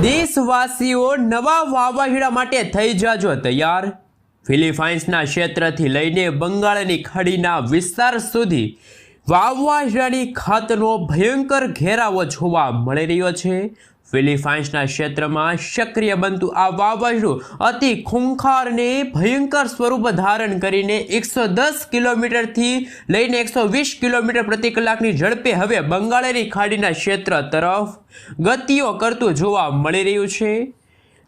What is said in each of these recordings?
દેશવાસીઓ નવા વાવાઝોડા માટે થઈ જાજો તૈયાર. ફિલિપાઇન્સના ક્ષેત્રથી લઈને બંગાળની ખાડીના વિસ્તાર સુધી વાવાઝોડાની ખાતનો ભયંકર ઘેરાવો જોવા મળી રહ્યો છે. ફિલિપાઇન્સના ક્ષેત્રમાં સક્રિય બનતું આ વાવાઝોડું અતિ ખૂંખારને ભયંકર સ્વરૂપ ધારણ કરીને એકસો દસ કિલોમીટરથી લઈને એકસો વીસ કિલોમીટર પ્રતિ કલાકની ઝડપે હવે બંગાળની ખાડીના ક્ષેત્ર તરફ ગતિઓ કરતું જોવા મળી રહ્યું છે.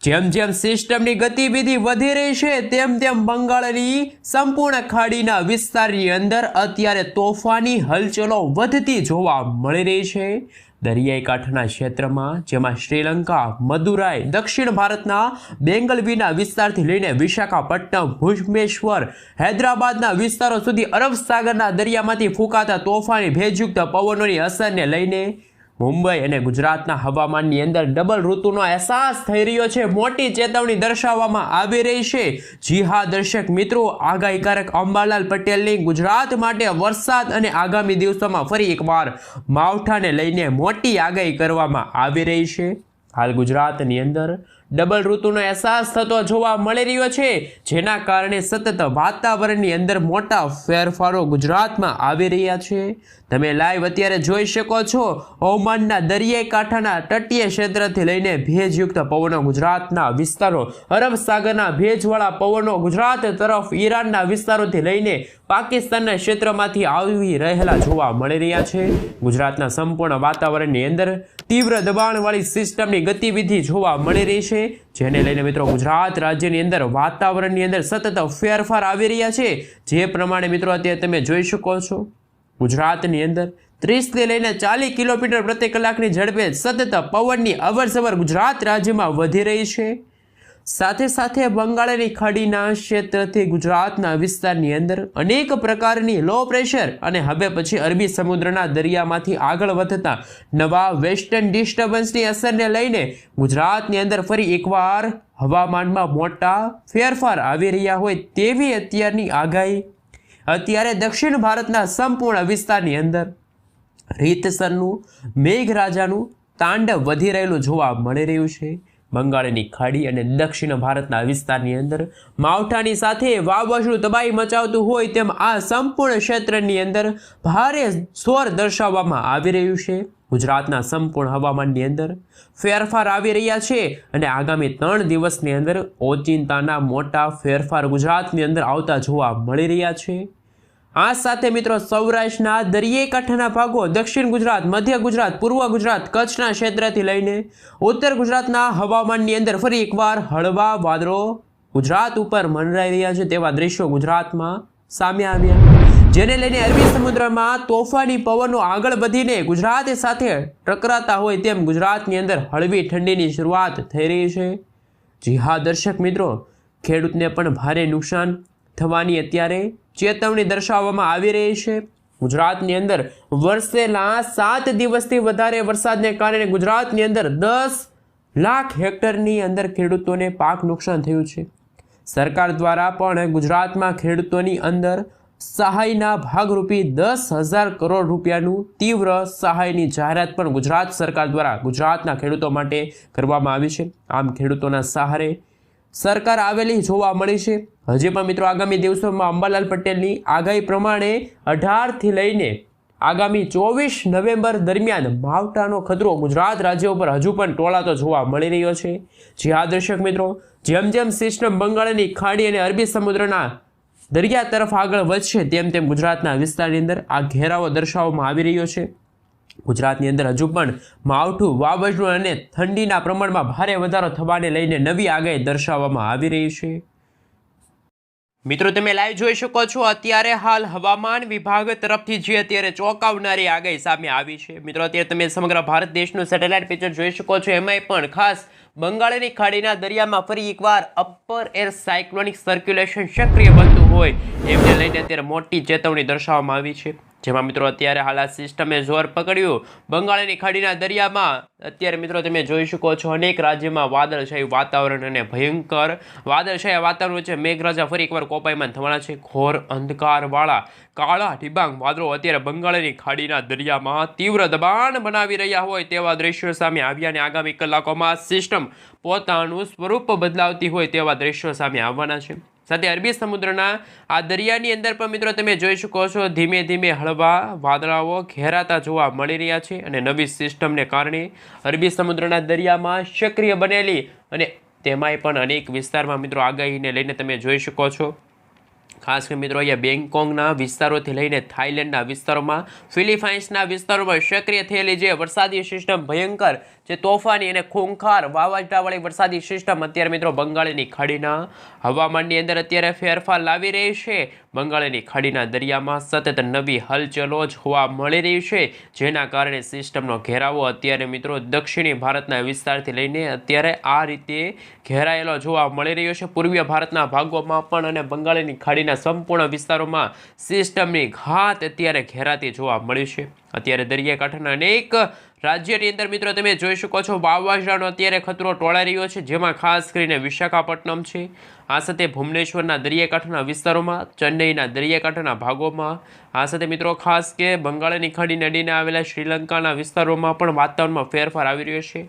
જેમ જેમ સિસ્ટમની ગતિવિધિ વધી રહી છે, તેમ તેમ બંગાળની સંપૂર્ણ ખાડીના વિસ્તારની અંદર અત્યારે તોફાની હલચલો વધતી જોવા મળી રહી છે. દરિયાઈ કાંઠાના ક્ષેત્રમાં, જેમાં શ્રીલંકા, મદુરાઈ, દક્ષિણ ભારતના બેંગલવીના વિસ્તારથી લઈને વિશાખાપટ્ટનમ, ભુજમેશ્વર, હૈદરાબાદના વિસ્તારો સુધી અરબ સાગરના દરિયામાંથી ફૂંકાતા તોફાની ભેજયુક્ત પવનોની અસરને લઈને મુંબઈ અને ગુજરાતના હવામાનની અંદર ડબલ ઋતુનો અહેસાસ થઈ રહ્યો છે. મોટી ચેતવણી દર્શાવવામાં આવી રહી છે. જી હા દર્શક મિત્રો આગાહીકારક અંબાલાલ પટેલની ગુજરાત માટે વરસાદ અને આગામી દિવસોમાં ફરી એકવાર માવઠાને લઈને મોટી આગાહી કરવામાં આવી રહી છે. હાલ ગુજરાતની અંદર ડબલ ઋતુનો અહેસાસ થતો જોવા મળી રહ્યો છે, જેના કારણે સતત વાતાવરણની અંદર મોટા ફેરફારો ગુજરાતમાં આવી રહ્યા છે. તમે લાઈવ અત્યારે જોઈ શકો છો હવામાનના દરિયાઈ કાંઠાના તટીય ક્ષેત્રથી લઈને ભેજયુક્ત પવનો ગુજરાતના વિસ્તારો, અરબ સાગરના ભેજવાળા પવનો ગુજરાત તરફ ઈરાનના વિસ્તારોથી લઈને પાકિસ્તાનના ક્ષેત્રમાંથી આવી રહેલા જોવા મળી રહ્યા છે. ગુજરાતના સંપૂર્ણ વાતાવરણની અંદર તીવ્ર દબાણવાળી સિસ્ટમની ગતિવિધિ જોવા મળી રહી છે. જેને લઈને મિત્રો ગુજરાત રાજ્યની અંદર, વાતાવરણની અંદર સતત ફેરફાર આવી રહ્યા છે. જે પ્રમાણે મિત્રો અત્યારે તમે જોઈ શકો છો, ગુજરાતની અંદર ત્રીસથી લઈને ચાલીસ કિલોમીટર પ્રતિ કલાકની ઝડપે સતત પવનની અવરસવર ગુજરાત રાજ્યમાં વધી રહી છે. સાથે સાથે બંગાળની ખાડીના ક્ષેત્રથી ગુજરાતના વિસ્તારની અંદર અનેક પ્રકારની લો પ્રેશર અને હવે પછી અરબી સમુદ્રના દરિયામાંથી આગળ વધતા નવા વેસ્ટર્ન ડિસ્ટર્બન્સની અસરને લઈને ગુજરાતની અંદર ફરી એકવાર હવામાનમાં મોટા ફેરફાર આવી રહ્યા હોય તેવી અત્યારની આગાહી. અત્યારે દક્ષિણ ભારતના સંપૂર્ણ વિસ્તારની અંદર રીતસરનું મેઘરાજાનું તાંડવ વધી રહેલું જોવા મળી રહ્યું છે. બંગાળની ખાડી અને દક્ષિણ ભારતના વિસ્તારની અંદર માવઠાની સાથે વાવાઝોડું તબાહી મચાવતું હોય તેમ આ સંપૂર્ણ ક્ષેત્રની અંદર ભારે સ્વર દર્શાવવામાં આવી રહ્યું છે. ગુજરાતના સંપૂર્ણ હવામાનની અંદર ફેરફાર આવી રહ્યા છે અને આગામી ત્રણ દિવસની અંદર ઓચિંતાના મોટા ફેરફાર ગુજરાતની અંદર આવતા જોવા મળી રહ્યા છે. આ સાથે મિત્રો સૌરાષ્ટ્રના દરિયાઈ કાંઠાના ભાગો, દક્ષિણ ગુજરાત, મધ્ય ગુજરાત, પૂર્વ ગુજરાત કચ્છના ક્ષેત્રથી લઈને ઉત્તર ગુજરાતના હવામાનની અંદર ફરી એકવાર હળવા વાદળો ગુજરાત ઉપર મંડરાઈ રહ્યા છે તેવા દ્રશ્યો ગુજરાતમાં સામે આવ્યા. જેને લઈને અરબી સમુદ્રમાં તોફાની પવનો આગળ વધીને ગુજરાત સાથે ટકરાતા હોય તેમ ગુજરાતની અંદર હળવી ઠંડીની શરૂઆત થઈ રહી છે. જી હા, દર્શક મિત્રો, ખેડૂતને પણ ભારે નુકસાન થવાની અત્યારે ચેતવણી દર્શાવવામાં આવી રહી છે. ગુજરાતની અંદર વર્ષેના સાત દિવસથી વધારે વરસાદને કારણે ગુજરાતની અંદર દસ લાખ હેક્ટરની અંદર ખેડૂતોને પાક નુકસાન થયું છે. સરકાર દ્વારા પણ ગુજરાતમાં ખેડૂતોની અંદર સહાયના ભાગરૂપી દસ હજાર કરોડ રૂપિયાનું તીવ્ર સહાયની જાહેરાત પણ ગુજરાત સરકાર દ્વારા ગુજરાતના ખેડૂતો માટે કરવામાં આવી છે. આમ ખેડૂતોના સહારે સરકાર આવેલી જોવા મળી છે. હજી પણ મિત્રો આગામી દિવસોમાં અંબાલાલ પટેલની આગાહી પ્રમાણે અઢારથી લઈને આગામી ચોવીસ નવેમ્બર દરમિયાન માવઠાનો ખતરો ગુજરાત રાજ્ય ઉપર હજુ પણ ટોળાતો જોવા મળી રહ્યો છે. જે આ દર્શક મિત્રો, જેમ જેમ સિસ્ટમ બંગાળની ખાડી અને અરબી સમુદ્રના દરિયા તરફ આગળ વધશે, તેમ તેમ ગુજરાતના વિસ્તારની અંદર આ ઘેરાવો દર્શાવવામાં આવી રહ્યો છે. ગુજરાતની અંદર હજુ પણ માવઠું વાવાઝોડું અને ઠંડીના પ્રમાણમાં ભારે વધારો થવાને લઈને નવી આગાહી દર્શાવવામાં આવી રહી છે. મિત્રો, તમે લાઈવ જોઈ શકો છો. અત્યારે હાલ હવામાન વિભાગ તરફથી જે અત્યારે ચોંકાવનારી આગાહી સામે આવી છે. મિત્રો, અત્યારે તમે સમગ્ર ભારત દેશનું સેટેલાઇટ પિક્ચર જોઈ શકો છો. એમાંય પણ ખાસ બંગાળની ખાડીના દરિયામાં ફરી એકવાર અપર એર સાયક્લોનિક સર્ક્યુલેશન સક્રિય બનતું હોય, એમને લઈને અત્યારે મોટી ચેતવણી દર્શાવવામાં આવી છે. જેમાં મિત્રો અત્યારે હાલ આ સિસ્ટમે જોર પકડ્યું. બંગાળની ખાડીના દરિયામાં અત્યારે મિત્રો તમે જોઈ શકો છો અનેક રાજ્યમાં વાદળછાયું વાતાવરણ અને ભયંકર વાદળછાયા વાતાવરણ વચ્ચે મેઘરાજા ફરી એકવાર કોપાયમાન થવાના છે. ઘોર અંધકારવાળા કાળા ડિબાંગ વાદળો અત્યારે બંગાળની ખાડીના દરિયામાં તીવ્ર દબાણ બનાવી રહ્યા હોય તેવા દ્રશ્યો સામે આવ્યા અને આગામી કલાકોમાં સિસ્ટમ પોતાનું સ્વરૂપ બદલાવતી હોય તેવા દ્રશ્યો સામે આવવાના છે. સાથે અરબી સમુદ્રના આ દરિયાની અંદર પણ મિત્રો તમે જોઈ શકો છો, ધીમે ધીમે હળવા વાદળાઓ ઘેરાતા જોવા મળી રહ્યા છે અને નવી સિસ્ટમને કારણે અરબી સમુદ્રના દરિયામાં સક્રિય બનેલી અને તેમાંય પણ અનેક વિસ્તારમાં મિત્રો આગાહીને લઈને તમે જોઈ શકો છો. ખાસ કરીને મિત્રો અહીંયા બેંગકોંગના વિસ્તારોથી લઈને થાઇલેન્ડના વિસ્તારોમાં, ફિલિપાઇન્સના વિસ્તારોમાં સક્રિય થયેલી જે વરસાદી સિસ્ટમ ભયંકર જે તોફાની અને ખૂંખાર વાવાઝોડાવાળી વરસાદી સિસ્ટમ અત્યારે મિત્રો બંગાળની ખાડીના હવામાનની અંદર અત્યારે ફેરફાર લાવી રહી છે. બંગાળની ખાડીના દરિયામાં સતત નવી હલચલો જોવા મળી રહી છે. જેના કારણે સિસ્ટમનો ઘેરાવો અત્યારે મિત્રો દક્ષિણી ભારતના વિસ્તારથી લઈને અત્યારે આ રીતે ઘેરાયેલો જોવા મળી રહ્યો છે. પૂર્વીય ભારતના ભાગોમાં પણ અને બંગાળની ખાડીના સંપૂર્ણ વિસ્તારોમાં સિસ્ટમની ઘાત અત્યારે ઘેરાતી જોવા મળી છે. અત્યારે દરિયાકાંઠાના અનેક રાજ્યની અંદર મિત્રો તમે જોઈ શકો છો, વાવાઝોડાનો અત્યારે ખતરો ટોળાઈ રહ્યો છે, જેમાં ખાસ કરીને વિશાખાપટ્ટનમ છે. આ સાથે ભુવનેશ્વરના દરિયાકાંઠાના વિસ્તારોમાં, ચેન્નઈના દરિયાકાંઠાના ભાગોમાં, આ સાથે મિત્રો ખાસ કે બંગાળની ખાડી નદીને આવેલા શ્રીલંકાના વિસ્તારોમાં પણ વાતાવરણમાં ફેરફાર આવી રહ્યો છે.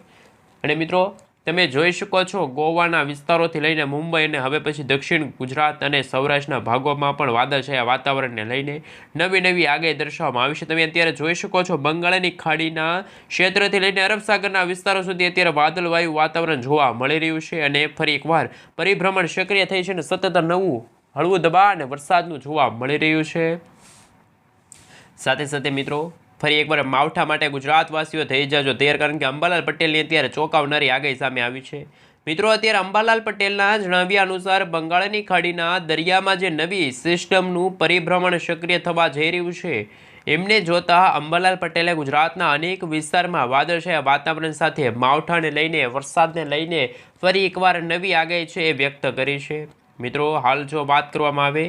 અને મિત્રો તમે જોઈ શકો છો ગોવાના વિસ્તારોથી લઈને મુંબઈ અને હવે પછી દક્ષિણ ગુજરાત અને સૌરાષ્ટ્રના ભાગોમાં પણ વાદળછાયા વાતાવરણને લઈને નવી નવી આગાહી દર્શાવવામાં આવી છે. તમે અત્યારે જોઈ શકો છો બંગાળની ખાડીના ક્ષેત્રથી લઈને અરબ સાગરના વિસ્તારો સુધી અત્યારે વાદળવાયુ વાતાવરણ જોવા મળી રહ્યું છે અને ફરી એકવાર પરિભ્રમણ સક્રિય થઈ છે અને સતત નવું હળવું દબાણ અને વરસાદનું જોવા મળી રહ્યું છે. સાથે સાથે મિત્રો ફરી એકવાર માવઠા માટે ગુજરાતવાસીઓ થઈ જજો. તૈયાર કારણ કે અંબાલાલ પટેલની અત્યારે ચોંકાવનારી આગાહી સામે આવી છે. મિત્રો, અત્યારે અંબાલાલ પટેલના જણાવ્યા અનુસાર બંગાળની ખાડીના દરિયામાં જે નવી સિસ્ટમનું પરિભ્રમણ સક્રિય થવા જઈ રહ્યું છે, એમને જોતા અંબાલાલ પટેલે ગુજરાતના અનેક વિસ્તારમાં વાદળછાયા વાતાવરણ સાથે માવઠાને લઈને, વરસાદને લઈને ફરી એકવાર નવી આગાહી છે એ વ્યક્ત કરી છે. મિત્રો, હાલ જો વાત કરવામાં આવે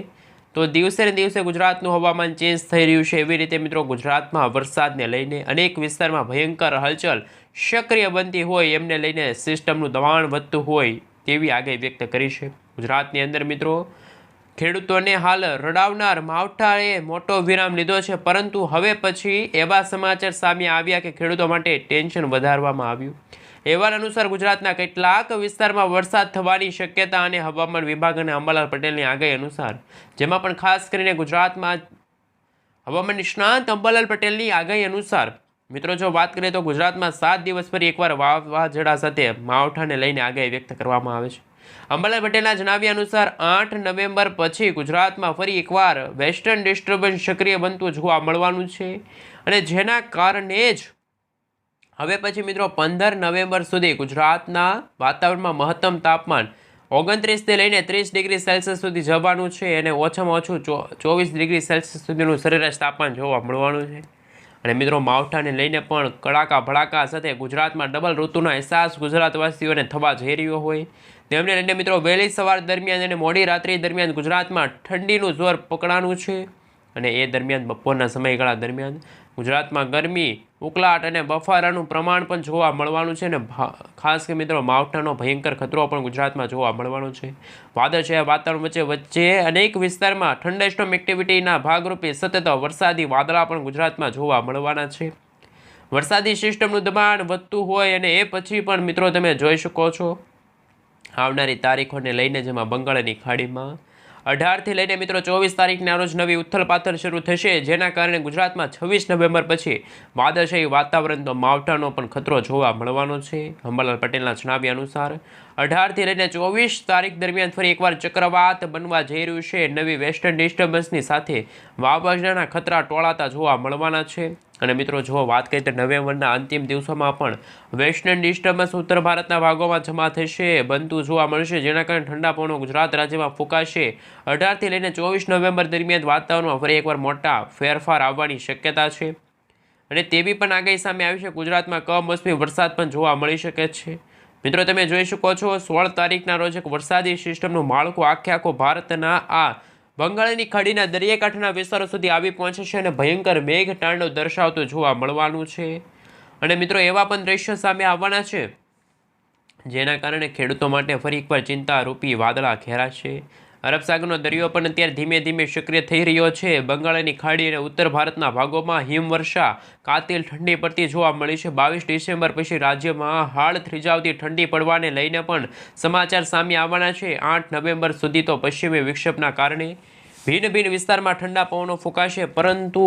તો દિવસે ને દિવસે ગુજરાતનું હવામાન ચેન્જ થઈ રહ્યું છે. એવી રીતે મિત્રો ગુજરાતમાં વરસાદને લઈને અનેક વિસ્તારમાં ભયંકર હલચલ સક્રિય બનતી હોય એમને લઈને સિસ્ટમનું દબાણ વધતું હોય તેવી આગાહી વ્યક્ત કરી છે. ગુજરાતની અંદર મિત્રો ખેડૂતોને હાલ રડાવનાર માવઠાએ મોટો વિરામ લીધો છે. પરંતુ હવે પછી એવા સમાચાર સામે આવ્યા કે ખેડૂતો માટે ટેન્શન વધારવામાં આવ્યું. અહેવાલ અનુસાર ગુજરાતના કેટલાક વિસ્તારમાં વરસાદ થવાની શક્યતા અને હવામાન વિભાગ અને અંબાલાલ પટેલની આગાહી અનુસાર, જેમાં પણ ખાસ કરીને ગુજરાતમાં હવામાન નિષ્ણાંત અંબાલાલ પટેલની આગાહી અનુસાર, મિત્રો, જો વાત કરીએ તો ગુજરાતમાં સાત દિવસ પર એકવાર વાવાઝોડા સાથે માવઠાને લઈને આગાહી વ્યક્ત કરવામાં આવે છે. અંબાલાલ પટેલના જણાવ્યા અનુસાર, આઠ નવેમ્બર પછી ગુજરાતમાં ફરી એકવાર વેસ્ટર્ન ડિસ્ટર્બન્સ સક્રિય બનતું જોવા મળવાનું છે અને જેના કારણે જ હવે પછી મિત્રો પંદર નવેમ્બર સુધી ગુજરાતના વાતાવરણમાં મહત્તમ તાપમાન ઓગણત્રીસથી લઈને ત્રીસ ડિગ્રી સેલ્સિયસ સુધી જવાનું છે અને ઓછામાં ઓછું ચોવીસ ડિગ્રી સેલ્સિયસ સુધીનું સરેરાશ તાપમાન જોવા મળવાનું છે. અને મિત્રો માવઠાને લઈને પણ કડાકા ભડાકા સાથે ગુજરાતમાં ડબલ ઋતુનો અહેસાસ ગુજરાતવાસીઓને થવા જઈ રહ્યો હોય. તેમને લઈને મિત્રો વહેલી સવાર દરમિયાન અને મોડી રાત્રિ દરમિયાન ગુજરાતમાં ઠંડીનું જોર પકડાનું છે. અને એ દરમિયાન બપોરના સમયગાળા દરમિયાન ગુજરાતમાં ગરમી, ઉકળાટ અને બફારાનું પ્રમાણ પણ જોવા મળવાનું છે અને ખાસ કે મિત્રો માવઠાનો ભયંકર ખતરો પણ ગુજરાતમાં જોવા મળવાનો છે. વાદળછાયા વાતાવરણ વચ્ચે વચ્ચે અનેક વિસ્તારમાં ઠંડેસ્ટોમ એક્ટિવિટીના ભાગરૂપે સતત વરસાદી વાદળા પણ ગુજરાતમાં જોવા મળવાના છે. વરસાદી સિસ્ટમનું દબાણ વધતું હોય અને એ પછી પણ મિત્રો તમે જોઈ શકો છો. આવનારી તારીખોને લઈને જેમાં બંગાળની ખાડીમાં અઢારથી લઈને મિત્રો ચોવીસ તારીખના રોજ નવી ઉથલપાથલ શરૂ થશે. જેના કારણે ગુજરાતમાં છવ્વીસ નવેમ્બર પછી વાદળશાહી વાતાવરણ તો માવઠાનો પણ ખતરો જોવા મળવાનો છે. અંબાલાલ પટેલના જણાવ્યા અનુસાર, અઢારથી લઈને ચોવીસ તારીખ દરમિયાન ફરી એકવાર ચક્રવાત બનવા જઈ રહ્યું છે. નવી વેસ્ટર્ન ડિસ્ટર્બન્સની સાથે વાવાઝોડાના ખતરા ટોળાતા જોવા મળવાના છે. અને મિત્રો, જો વાત કરીએ તો નવેમ્બરના અંતિમ દિવસોમાં પણ વેસ્ટર્ન ડિસ્ટર્બન્સ ઉત્તર ભારતના ભાગોમાં જમા થશે. બનતું જોવા મળશે, જેના કારણે ઠંડા પવનો ગુજરાત રાજ્યમાં ફૂંકાશે. અઢારથી લઈને ચોવીસ નવેમ્બર દરમિયાન વાતાવરણમાં ફરી એકવાર મોટા ફેરફાર આવવાની શક્યતા છે. અને તેવી પણ આગાહી સામે આવી છે. ગુજરાતમાં કમોસમી વરસાદ પણ જોવા મળી શકે છે. મિત્રો, તમે જોઈ શકો છો, સોળ તારીખના રોજ એક વરસાદી સિસ્ટમનું માળખું આખે આખું ભારતના આ બંગાળની ખાડીના દરિયાકાંઠાના વિસ્તારો સુધી આવી પહોંચે છે અને ભયંકર મેઘ તાંડવ દર્શાવતું જોવા મળવાનું છે. અને મિત્રો, એવા પણ દ્રશ્યો સામે આવવાના છે, જેના કારણે ખેડૂતો માટે ફરી એકવાર ચિંતા રૂપી વાદળા ઘેરાશે અરબ સાગરનો દરિયો પણ અત્યારે ધીમે ધીમે સક્રિય થઈ રહ્યો છે. બંગાળની ખાડી અને ઉત્તર ભારતના ભાગોમાં હિમવર્ષા, કાતિલ ઠંડી પડતી જોવા મળી છે. બાવીસ ડિસેમ્બર પછી રાજ્યમાં હાડ થ્રીજાવતી ઠંડી પડવાને લઈને પણ સમાચાર સામે આવવાના છે. આઠ નવેમ્બર સુધી તો પશ્ચિમી વિક્ષેપના કારણે ભિન્ન ભિન્ન વિસ્તારમાં ઠંડા પવનો ફૂંકાશે. પરંતુ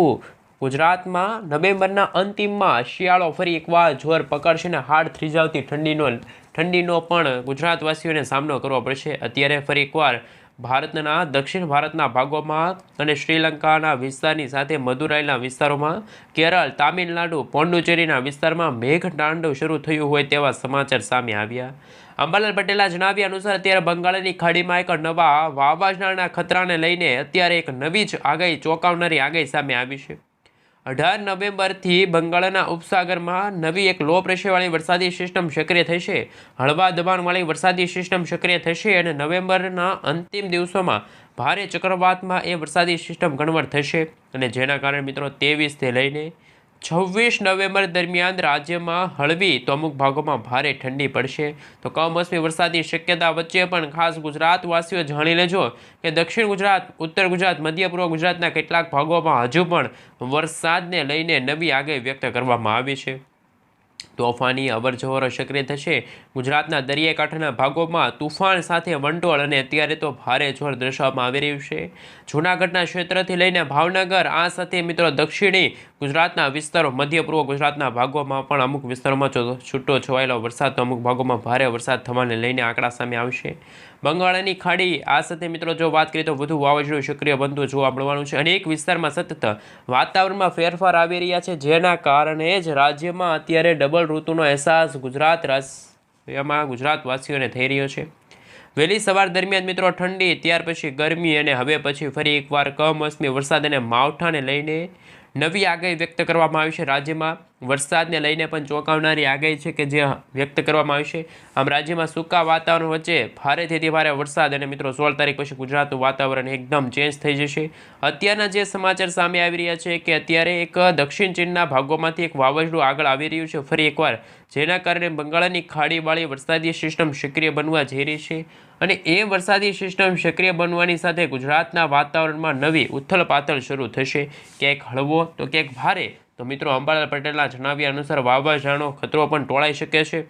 ગુજરાતમાં નવેમ્બરના અંતિમમાં શિયાળો ફરી એકવાર જોર પકડશે અને હાડ થ્રીજાવતી ઠંડીનો ઠંડીનો પણ ગુજરાતવાસીઓને સામનો કરવો પડશે. અત્યારે ફરી એકવાર ભારતના, દક્ષિણ ભારતના ભાગોમાં અને શ્રીલંકાના વિસ્તારની સાથે મદુરાઈના વિસ્તારોમાં, કેરળ, તામિલનાડુ પોંડુચેરીના વિસ્તારમાં મેઘતાંડવ શરૂ થયું હોય તેવા સમાચાર સામે આવ્યા. અંબાલાલ પટેલના જણાવ્યા અનુસાર, અત્યારે બંગાળની ખાડીમાં એક નવા વાવાઝોડાના ખતરાને લઈને અત્યારે એક નવી જ આગાહી ચોંકાવનારી આગાહી સામે આવી છે. અઢાર નવેમ્બરથી બંગાળના ઉપસાગરમાં નવી એક લો પ્રેશરવાળી વરસાદી સિસ્ટમ સક્રિય થશે. હળવા દબાણવાળી વરસાદી સિસ્ટમ સક્રિય થશે અને નવેમ્બરના અંતિમ દિવસોમાં ભારે ચક્રવાતમાં એ વરસાદી સિસ્ટમ કન્વર્ટ થશે. અને જેના કારણે મિત્રો ત્રેવીસથી લઈને છવ્વીસ નવેમ્બર દરમિયાન રાજ્યમાં હળવી તો અમુક ભાગોમાં ભારે ઠંડી પડશે. તો કમોસમી વરસાદની શક્યતા વચ્ચે પણ ખાસ ગુજરાતવાસીઓ જાણી લેજો કે દક્ષિણ ગુજરાત, ઉત્તર ગુજરાત, મધ્ય પૂર્વ ગુજરાતના કેટલાક ભાગોમાં હજુ પણ વરસાદને લઈને નવી આગાહી વ્યક્ત કરવામાં આવી છે. તોફાની અવરજવરો સક્રિય થશે. ગુજરાતના દરિયાકાંઠાના ભાગોમાં તુફાન સાથે વંટોળ અને અત્યારે તો ભારે જોર દર્શાવવામાં આવી રહ્યું છે. જૂનાગઢના ક્ષેત્રથી લઈને ભાવનગર, આ સાથે મિત્રો દક્ષિણી ગુજરાતના વિસ્તારો, મધ્ય પૂર્વ ગુજરાતના ભાગોમાં પણ અમુક વિસ્તારોમાં છૂટો છવાયેલો વરસાદ, તો અમુક ભાગોમાં ભારે વરસાદ થવાને લઈને આંકડા સામે આવશે. બંગાળની ખાડી. આ સાથે મિત્રો જો વાત કરીએ તો વધુ વાવાઝોડું સક્રિય બનતું જોવા મળવાનું છે અનેક વિસ્તારમાં સતત વાતાવરણમાં ફેરફાર આવી રહ્યા છે, જેના કારણે જ રાજ્યમાં અત્યારે ડબલ ઋતુનો અહેસાસ ગુજરાત રાજ્યમાં ગુજરાતવાસીઓને થઈ રહ્યો છે. વહેલી સવાર દરમિયાન મિત્રો ઠંડી, ત્યાર પછી ગરમી અને હવે પછી ફરી એકવાર કમોસમી વરસાદ અને માવઠાને લઈને નવી આગાહી વ્યક્ત કરવામાં આવી છે રાજ્યમાં. વરસાદને લઈને પણ ચોંકાવનારી આગાહી છે કે જે વ્યક્ત કરવામાં આવી છે. આમ રાજ્યમાં સૂકા વાતાવરણ વચ્ચે ભારેથી ભારે વરસાદ અને મિત્રો સોળ તારીખ પછી ગુજરાતનું વાતાવરણ એકદમ ચેન્જ થઈ જશે. અત્યારના જે સમાચાર સામે આવી રહ્યા છે કે અત્યારે એક દક્ષિણ ચીનના ભાગોમાંથી એક વાવાઝોડું આગળ આવી રહ્યું છે. ફરી એકવાર જેના કારણે બંગાળની ખાડીવાળી વરસાદી સિસ્ટમ સક્રિય બનવા જઈ રહી છે અને એ વરસાદી સિસ્ટમ સક્રિય બનવાની સાથે ગુજરાતના વાતાવરણમાં નવી ઉથલ પાથલ શરૂ થશે. ક્યાંક હળવો તો ક્યાંક ભારે તો મિત્રો, અંબાલાલ પટેલના જણાવ્યા અનુસાર વાવાઝાનો ખતરો પણ ટોળાઈ શકે છે.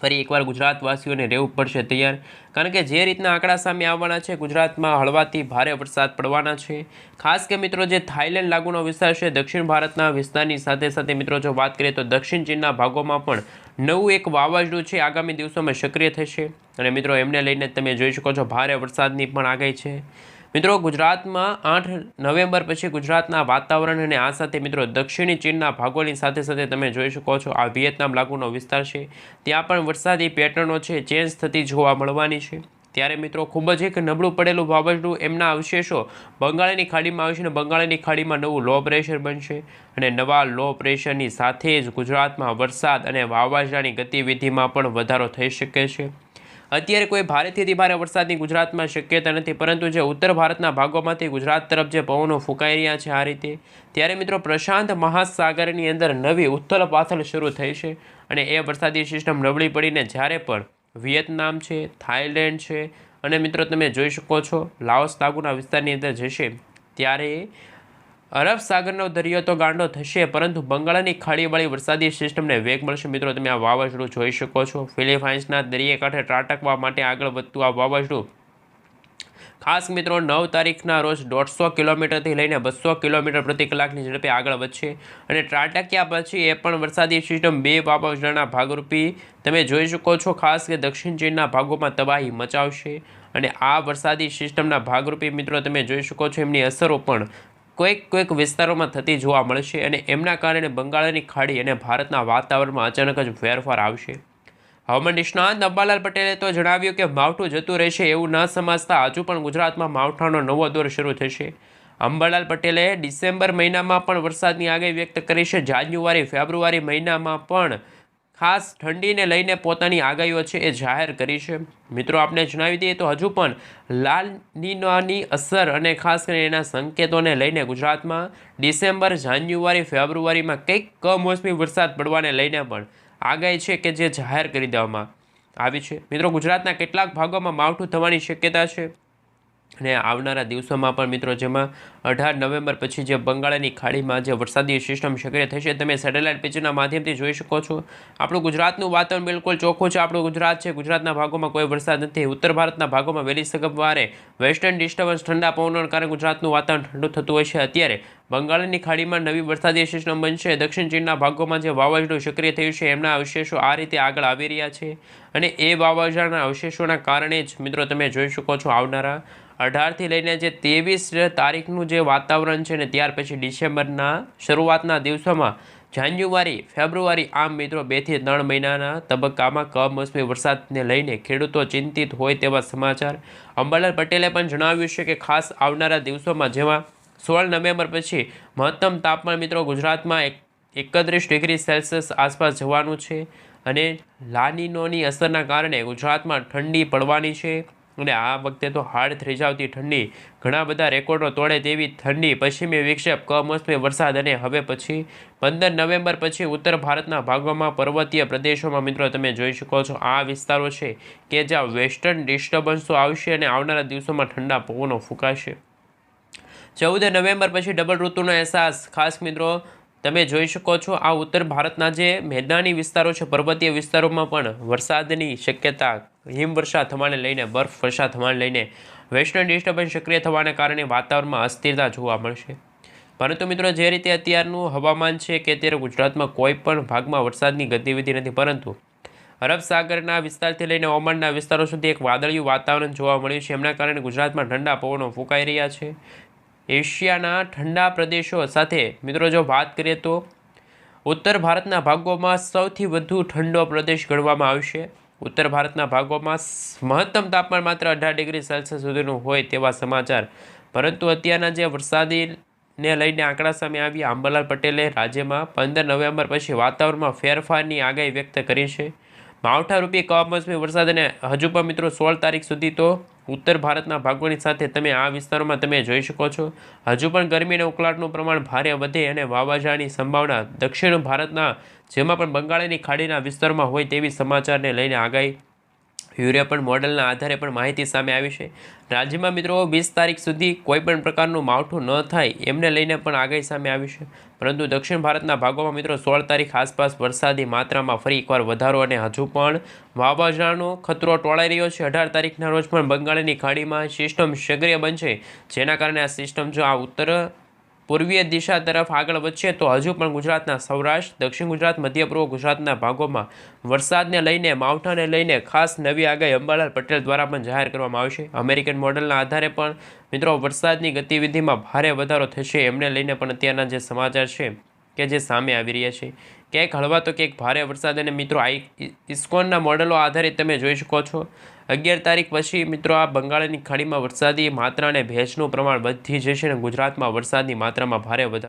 ફરી એકવાર ગુજરાતવાસીઓને રહેવું પડશે તૈયાર. કારણ કે જે રીતના આંકડા સામે આવવાના છે, ગુજરાતમાં હળવાથી ભારે વરસાદ પડવાના છે. ખાસ કે મિત્રો, જે થાઇલેન્ડ લાગુનો વિસ્તાર છે, દક્ષિણ ભારતના વિસ્તારની સાથે સાથે મિત્રો, જો વાત કરીએ તો દક્ષિણ ચીનના ભાગોમાં પણ નવું એક વાવાઝોડું છે, આગામી દિવસોમાં સક્રિય થશે. અને મિત્રો, એમને લઈને તમે જોઈ શકો છો, ભારે વરસાદની પણ આગાહી છે. મિત્રો, ગુજરાતમાં આઠ નવેમ્બર પછી ગુજરાતના વાતાવરણ અને આ સાથે મિત્રો, દક્ષિણી ચીનના ભાગોની સાથે સાથે તમે જોઈ શકો છો, આ વિયેતનામ લાગુનો વિસ્તાર છે. ત્યાં પણ વરસાદી પેટર્નો છે, ચેન્જ થતી જોવા મળવાની છે. ત્યારે મિત્રો, ખૂબ જ એક નબળું પડેલું વાવાઝોડું એમના અવશેષો બંગાળની ખાડીમાં આવશે અને બંગાળની ખાડીમાં નવું લો પ્રેશર બનશે અને નવા લો પ્રેશરની સાથે જ ગુજરાતમાં વરસાદ અને વાવાઝોડાની ગતિવિધિમાં પણ વધારો થઈ શકે છે. અત્યારે કોઈ ભારેથી ભારે વરસાદની ગુજરાતમાં શક્યતા નથી, પરંતુ જે ઉત્તર ભારતના ભાગોમાંથી ગુજરાત તરફ જે પવનો ફૂંકાઈ રહ્યા છે આ રીતે, ત્યારે મિત્રો પ્રશાંત મહાસાગરની અંદર નવી ઉથલ પાથલ શરૂ થઈ છે અને એ વરસાદી સિસ્ટમ નબળી પડીને જ્યારે પણ વિયેતનામ છે થાઈલેન્ડ છે, અને મિત્રો તમે જોઈ શકો છો, લાઓસ તાગુના વિસ્તારની અંદર જશે, ત્યારે અરબ સાગરનો દરિયો તો ગાંડો થશે, પરંતુ બંગાળની ખાડીવાળી વરસાદી સિસ્ટમને વેગ મળશે. મિત્રો, તમે આ વાવાઝોડું જોઈ શકો છો. ફિલિપાઇન્સના દરિયાકાંઠે ત્રાટકવા માટે આગળ વધતું આ વાવાઝોડું. ખાસ મિત્રો, નવ તારીખના રોજ દોઢસો કિલોમીટરથી લઈને બસો કિલોમીટર પ્રતિ કલાકની ઝડપે આગળ વધશે અને ત્રાટક્યા પછી એ પણ વરસાદી સિસ્ટમ બે વાવાઝોડાના ભાગરૂપી. તમે જોઈ શકો છો, ખાસ કે દક્ષિણ ચીનના ભાગોમાં તબાહી મચાવશે અને આ વરસાદી સિસ્ટમના ભાગરૂપી, મિત્રો, તમે જોઈ શકો છો, એમની અસરો પણ કોઈક કોઈક વિસ્તારોમાં થતી જોવા મળશે અને એમના કારણે બંગાળની ખાડી અને ભારતના વાતાવરણમાં અચાનક જ ફેરફાર આવશે. હવામાન નિષ્ણાંત અંબાલાલ પટેલે તો જણાવ્યું કે માવઠું જતું રહેશે એવું ન સમજતા હજુ પણ ગુજરાતમાં માવઠાનો નવો દોર શરૂ થશે. અંબાલાલ પટેલે ડિસેમ્બર મહિનામાં પણ વરસાદની આગાહી વ્યક્ત કરી છે. જાન્યુઆરી, ફેબ્રુઆરી મહિનામાં પણ ખાસ ઠંડીને લઈને પોતાની આગાહીઓ છે એ જાહેર કરી છે. મિત્રો આપણે જણાવી દઈએ તો હજુ પણ લાલ નીનાની અસર અને ખાસ કરીને એના સંકેતોને લઈને ગુજરાતમાં ડિસેમ્બર, જાન્યુઆરી, ફેબ્રુઆરીમાં કંઈક કમોસમી વરસાદ પડવાને લઈને પણ આગાહી છે કે જે જાહેર કરી દેવામાં આવી છે. મિત્રો, ગુજરાતના કેટલાક ભાગોમાં માવઠું થવાની શક્યતા છે. અને આવનારા દિવસોમાં પણ મિત્રો જેમાં અઢાર નવેમ્બર પછી જે બંગાળની ખાડીમાં જે વરસાદી સિસ્ટમ સક્રિય થશે, તમે સેટેલાઇટ પિક્ચરના માધ્યમથી જોઈ શકો છો. આપણું ગુજરાતનું વાતાવરણ બિલકુલ ચોખ્ખું છે. આપણું ગુજરાત છે. ગુજરાતના ભાગોમાં કોઈ વરસાદ નથી. ઉત્તર ભારતના ભાગોમાં વહેલી સગમવારે વેસ્ટર્ન ડિસ્ટર્બન્સ ઠંડા પવનોને કારણે ગુજરાતનું વાતાવરણ ઠંડુ થતું હોય છે. અત્યારે બંગાળની ખાડીમાં નવી વરસાદી સિસ્ટમ બનશે દક્ષિણ ચીનના ભાગોમાં જે વાવાઝોડું સક્રિય થયું છે, એમના અવશેષો આ રીતે આગળ આવી રહ્યા છે અને એ વાવાઝોડાના અવશેષોના કારણે જ મિત્રો તમે જોઈ શકો છો આવનારા અઢારથી લઈને જે ત્રેવીસ તારીખનું જે વાતાવરણ છે ને ત્યાર પછી ડિસેમ્બરના શરૂઆતના દિવસોમાં જાન્યુઆરી, ફેબ્રુઆરી આમ મિત્રો બેથી ત્રણ મહિનાના તબક્કામાં કમોસમી વરસાદને લઈને ખેડૂતો ચિંતિત હોય તેવા સમાચાર અંબાલાલ પટેલે પણ જણાવ્યું છે કે ખાસ આવનારા દિવસોમાં જેમાં સોળ નવેમ્બર પછી મહત્તમ તાપમાન મિત્રો ગુજરાતમાં એકત્રીસ ડિગ્રી સેલ્સિયસ આસપાસ જવાનું છે અને લાનીનોની અસરના કારણે ગુજરાતમાં ઠંડી પડવાની છે અને આ વખતે તો હાડ થ્રીજાવતી ઠંડી ઘણા બધા રેકોર્ડો તોડે તેવી ઠંડી પશ્ચિમી વિક્ષેપ કમોસમી વરસાદ અને હવે પછી પંદર નવેમ્બર પછી ઉત્તર ભારતના ભાગોમાં પર્વતીય પ્રદેશોમાં મિત્રો તમે જોઈ શકો છો આ વિસ્તારો છે કે જ્યાં વેસ્ટર્ન ડિસ્ટર્બન્સો આવશે અને આવનારા દિવસોમાં ઠંડા પવનો ફૂંકાશે. ચૌદ નવેમ્બર પછી ડબલ ઋતુનો અહેસાસ. ખાસ મિત્રો, તમે જોઈ શકો છો આ ઉત્તર ભારતના જે મેદાની વિસ્તારો છે, પર્વતીય વિસ્તારોમાં પણ વરસાદની શક્યતા, હિમવર્ષા થવાને લઈને, બરફ વર્ષા થવાને લઈને વેસ્ટર્ન ડિસ્ટર્બન્સ સક્રિય થવાને કારણે વાતાવરણમાં અસ્થિરતા જોવા મળશે. પરંતુ મિત્રો, જે રીતે અત્યારનું હવામાન છે કે અત્યારે ગુજરાતમાં કોઈ પણ ભાગમાં વરસાદની ગતિવિધિ નથી, પરંતુ અરબ સાગરના વિસ્તારથી લઈને ઓમાનના વિસ્તારો સુધી એક વાદળિયું વાતાવરણ જોવા મળ્યું છે. એમના કારણે ગુજરાતમાં ઠંડા પવનો ફૂંકાઈ રહ્યા છે. એશિયાના ઠંડા પ્રદેશો સાથે, મિત્રો જો વાત કરીએ તો ઉત્તર ભારતના ભાગોમાં સૌથી વધુ ઠંડો પ્રદેશ ગણવામાં આવશે. ઉત્તર ભારતના ભાગોમાં મહત્તમ તાપમાન માત્ર અઢાર ડિગ્રી સેલ્સિયસ સુધીનું હોય તેવા સમાચાર. પરંતુ અત્યારના જે વરસાદીને લઈને આંકડા સામે આવ્યા અંબાલાલ પટેલે રાજ્યમાં પંદર નવેમ્બર પછી વાતાવરણમાં ફેરફારની આગાહી વ્યક્ત કરી છે. માવઠારૂપી કમોસમી વરસાદ અને હજુ પણ મિત્રો સોળ તારીખ સુધી તો ઉત્તર ભારતના ભાગોની સાથે તમે આ વિસ્તારોમાં તમે જોઈ શકો છો. હજુ પણ ગરમી અને ઉકળાટનું પ્રમાણ ભારે વધે અને વાવાઝાની સંભાવના દક્ષિણ ભારતના જેમાં પણ બંગાળની ખાડીના વિસ્તારોમાં હોય તેવી સમાચારને લઈને આગાહી યુરોપિયન મોડલના આધારે પણ માહિતી સામે આવી છે. રાજ્યમાં મિત્રો વીસ તારીખ સુધી કોઈપણ પ્રકારનું માવઠું ન થાય એમને લઈને પણ આગાહી સામે આવી છે. પરંતુ દક્ષિણ ભારતના ભાગોમાં મિત્રો સોળ તારીખ આસપાસ વરસાદી માત્રામાં ફરી એકવાર વધારો અને હજુ પણ વાવાઝોડાનો ખતરો ટોળાઈ રહ્યો છે. અઢાર તારીખના રોજ પણ બંગાળની ખાડીમાં સિસ્ટમ સક્રિય બનશે, જેના કારણે આ સિસ્ટમ જો આ ઉત્તર પૂર્વીય દિશા તરફ આગળ વધશે તો હજુ પણ ગુજરાતના સૌરાષ્ટ્ર, દક્ષિણ ગુજરાત મધ્ય પૂર્વ ગુજરાતના ભાગોમાં વરસાદને લઈને, માવઠાને લઈને ખાસ નવી આગાહી અંબાલાલ પટેલ દ્વારા પણ જાહેર કરવામાં આવશે અમેરિકન મોડલના આધારે પણ મિત્રો વરસાદની ગતિવિધિમાં ભારે વધારો થશે એમને લઈને પણ અત્યારના જે સમાચાર છે કે જે સામે આવી રહ્યા છે. ક્યાંક હળવા તો ક્યાંક ભારે વરસાદ અને મિત્રો આ ઇસ્કોનના મોડલો આધારિત તમે જોઈ શકો છો. અગિયાર તારીખ પછી મિત્રો આ બંગાળની ખાડીમાં વરસાદી માત્રા અને ભેજનું પ્રમાણ વધી જશે અને ગુજરાતમાં વરસાદની માત્રામાં ભારે વધારો